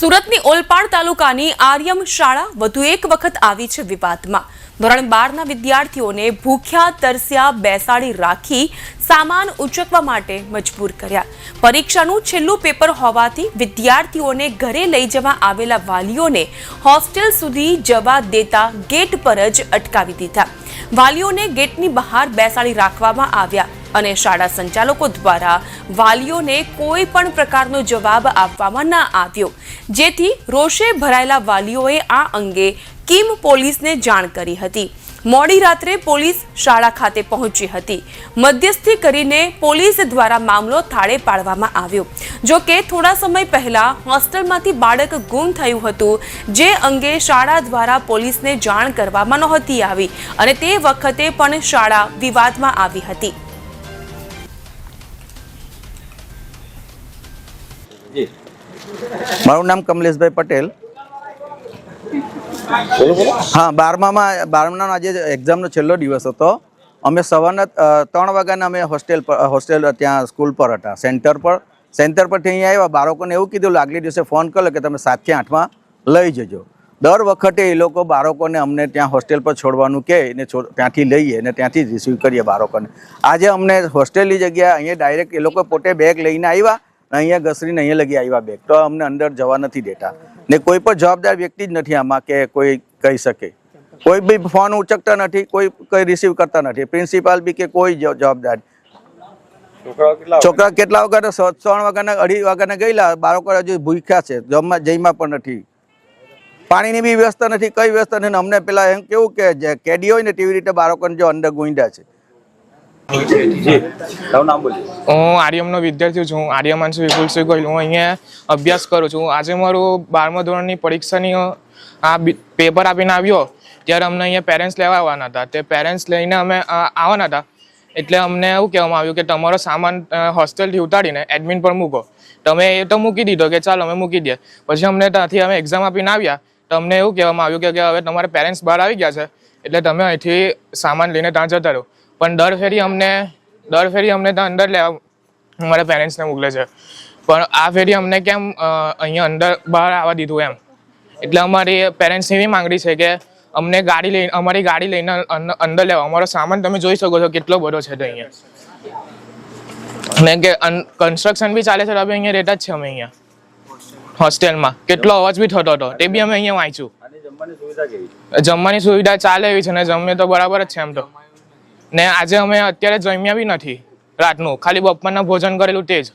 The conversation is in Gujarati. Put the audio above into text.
સુરતની ઓલપાડ તાલુકાની આર્યમ શાળા વધુ એક વખત આવી છે વિવાદમાં. ધોરણ બારના વિદ્યાર્થીઓને ભૂખ્યા, તરસ્યા, બેસાડી રાખી સામાન ઉચકવા માટે મજબૂર કર્યા. પરીક્ષાનું છેલ્લું પેપર હોવાથી વિદ્યાર્થીઓને ઘરે લઈ જવા આવેલા વાલીઓને હોસ્ટેલ સુધી જવા દેતા ગેટ પર જ અટકાવી દીધા. વાલીઓને ગેટની બહાર બેસાડી રાખવામાં આવ્યા. અને શાળા સંચાલકો દ્વારા વાલીઓને કોઈ પણ પ્રકારનો જવાબ આપવામાં ના આવ્યો. જેથી રોષે ભરાયેલા વાલીઓએ આ અંગે કિમ પોલીસને જાણ કરી હતી. મોડી રાત્રે પોલીસ શાળા ખાતે પહોંચી હતી. મધ્યસ્થી કરીને પોલીસ દ્વારા મામલો થાળે પાડવામાં આવ્યો. જો કે થોડા સમય પહેલા હોસ્ટેલમાંથી બાળક ગુમ થયું હતું, જે અંગે શાળા દ્વારા પોલીસને જાણ કરવામાં નહોતી આવી અને તે વખતે પણ શાળા વિવાદમાં આવી હતી. મારું નામ કમલેશભાઈ પટેલ. હા બારમામાં બારમાનો આજે એક્ઝામનો છેલ્લો દિવસ હતો. અમે સવારના ત્રણ વાગ્યાના અમે હોસ્ટેલ પર હોસ્ટેલ ત્યાં સ્કૂલ પર હતા. સેન્ટર પર સેન્ટર પરથી અહીંયા આવ્યા. બાળકોને એવું કીધું આગલે દિવસે ફોન કર્યો કે તમે સાતથી આઠમાં લઈ જજો. દર વખતે એ લોકો બાળકોને અમને ત્યાં હોસ્ટેલ પર છોડવાનું કહે ને ત્યાંથી લઈએ અને ત્યાંથી રિસીવ કરીએ બાળકોને. આજે અમને હોસ્ટેલની જગ્યા અહીંયા ડાયરેક્ટ એ લોકો પોતે બેગ લઈને આવ્યા. અહીંયા ઘસરીને અહીંયા લગી આવ્યા બેગ તો અમને અંદર જવા નથી દેતા. ને કોઈ પણ જવાબદાર વ્યક્તિ જ નથી આમાં કે કોઈ કહી શકે. કોઈ બી ફોન ઉચકતા નથી કોઈ કઈ રિસીવ કરતા નથી. પ્રિન્સિપાલ બી કે કોઈ જવાબદાર. છોકરા કેટલા વાગ્યા ત્રણ વાગ્યાના અઢી વાગ્યાના ગયેલા બાળકો હજુ ભૂખ્યા છે જમવા જઈમાં પણ નથી. પાણીની બી વ્યવસ્થા નથી કઈ વ્યવસ્થા નથી. અમને પેલા એમ કેવું કે કેડી હોય ને તેવી રીતે બાળકોને જો અંદર ગુંડા છે. હું આર્યમનો વિદ્યાર્થી છું. આર્યમાનસુ વિપુલસિંહ ગોહિલ. હું અહીંયા અભ્યાસ કરું છું. આજે મારું બારમા ધોરણની પરીક્ષાની આ પેપર આપીને આવ્યો. ત્યારે અમને અહીંયા પેરેન્ટ્સ લેવા આવવાના હતા. તે પેરેન્ટ્સ લઈને અમે આવવાના હતા. એટલે અમને એવું કહેવામાં આવ્યું કે તમારો સામાન હોસ્ટેલથી ઉતારીને એડમિન પર મૂકો. તમે એ તો મૂકી દીધો કે ચાલો અમે મૂકી દઈએ. પછી અમને ત્યાંથી અમે એક્ઝામ આપીને આવ્યા. તો અમને એવું કહેવામાં આવ્યું કે હવે તમારા પેરેન્ટ્સ બહાર આવી ગયા છે. એટલે તમે અહીંથી સામાન લઈને ત્યાં જતા રહો. પણ દર ફેરી અમને દર ફેરી અમને ત્યાં અંદર લેવા અમારા પેરેન્ટ્સને મોકલે છે. પણ આ ફેરી અમને કેમ અહીંયા અંદર બહાર આવવા દીધું એમ? એટલે અમારી પેરેન્ટ્સની એવી માંગણી છે કે અમને ગાડી લઈને અમારી ગાડી લઈને અંદર લેવા. અમારો સામાન તમે જોઈ શકો છો કેટલો બધો છે તો અહીંયા. અને કે કન્સ્ટ્રક્શન બી ચાલે છે તો અહીંયા રહેતા જ છે અમે અહીંયા. હોસ્ટેલમાં કેટલો અવાજ બી થતો હતો. તે બી અમે અહીંયા વાંચ્યું. જમવાની સુવિધા કેવી જમવાની સુવિધા ચાલે એવી છે ને જમે તો બરાબર જ છે એમ તો. ને આજે અમે અત્યારે જમ્યા બી નથી રાતનું. ખાલી બપોરના ભોજન કરેલું તે જ.